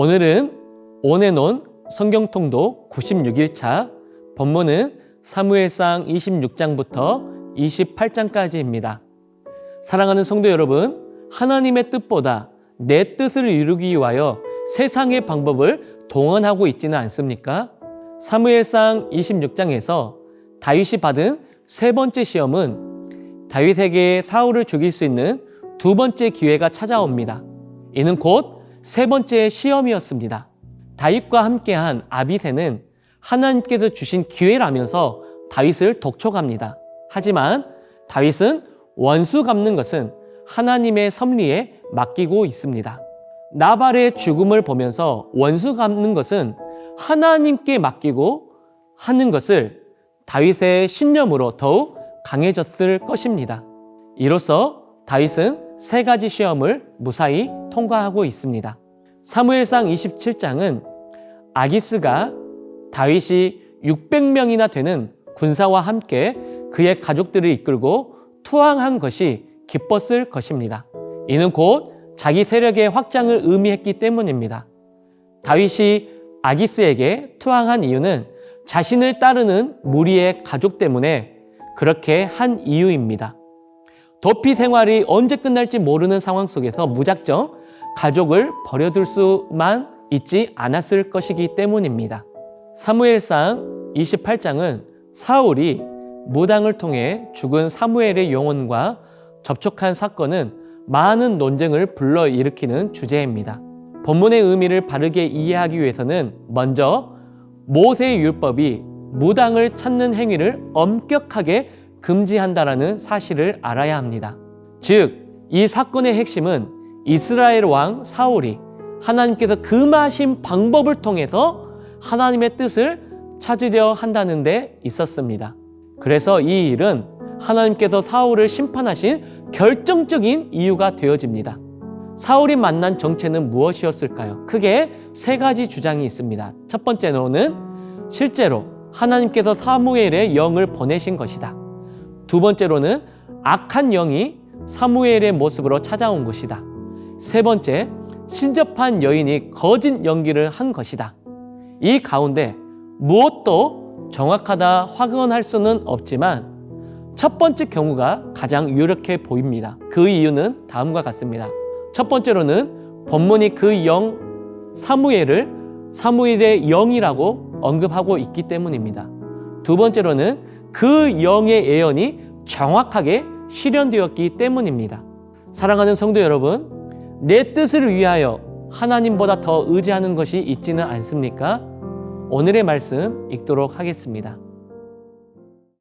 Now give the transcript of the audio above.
오늘은 온해논 성경통독 96일차 본문은 사무엘상 26장부터 28장까지입니다. 사랑하는 성도 여러분, 하나님의 뜻보다 내 뜻을 이루기 위하여 세상의 방법을 동원하고 있지는 않습니까? 사무엘상 26장에서 다윗이 받은 세 번째 시험은 다윗에게 사울을 죽일 수 있는 두 번째 기회가 찾아옵니다. 이는 곧 세 번째 시험이었습니다. 다윗과 함께한 아비새는 하나님께서 주신 기회라면서 다윗을 독촉합니다. 하지만 다윗은 원수 갚는 것은 하나님의 섭리에 맡기고 있습니다. 나발의 죽음을 보면서 원수 갚는 것은 하나님께 맡기고 하는 것을 다윗의 신념으로 더욱 강해졌을 것입니다. 이로써 다윗은 세 가지 시험을 무사히 통과하고 있습니다. 사무엘상 27장은 아기스가 다윗이 600명이나 되는 군사와 함께 그의 가족들을 이끌고 투항한 것이 기뻤을 것입니다. 이는 곧 자기 세력의 확장을 의미했기 때문입니다. 다윗이 아기스에게 투항한 이유는 자신을 따르는 무리의 가족 때문에 그렇게 한 이유입니다. 도피 생활이 언제 끝날지 모르는 상황 속에서 무작정 가족을 버려둘 수만 있지 않았을 것이기 때문입니다. 사무엘상 28장은 사울이 무당을 통해 죽은 사무엘의 영혼과 접촉한 사건은 많은 논쟁을 불러일으키는 주제입니다. 본문의 의미를 바르게 이해하기 위해서는 먼저 모세의 율법이 무당을 찾는 행위를 엄격하게 금지한다라는 사실을 알아야 합니다. 즉, 이 사건의 핵심은 이스라엘 왕 사울이 하나님께서 금하신 방법을 통해서 하나님의 뜻을 찾으려 한다는 데 있었습니다. 그래서 이 일은 하나님께서 사울을 심판하신 결정적인 이유가 되어집니다. 사울이 만난 정체는 무엇이었을까요? 크게 세 가지 주장이 있습니다. 첫 번째로는 실제로 하나님께서 사무엘의 영을 보내신 것이다. 두 번째로는 악한 영이 사무엘의 모습으로 찾아온 것이다. 세 번째, 신접한 여인이 거짓 연기를 한 것이다. 이 가운데 무엇도 정확하다 확언할 수는 없지만 첫 번째 경우가 가장 유력해 보입니다. 그 이유는 다음과 같습니다. 첫 번째로는 본문이 그 영 사무엘을 사무엘의 영이라고 언급하고 있기 때문입니다. 두 번째로는 그 영의 예언이 정확하게 실현되었기 때문입니다. 사랑하는 성도 여러분, 내 뜻을 위하여 하나님보다 더 의지하는 것이 있지는 않습니까? 오늘의 말씀 읽도록 하겠습니다.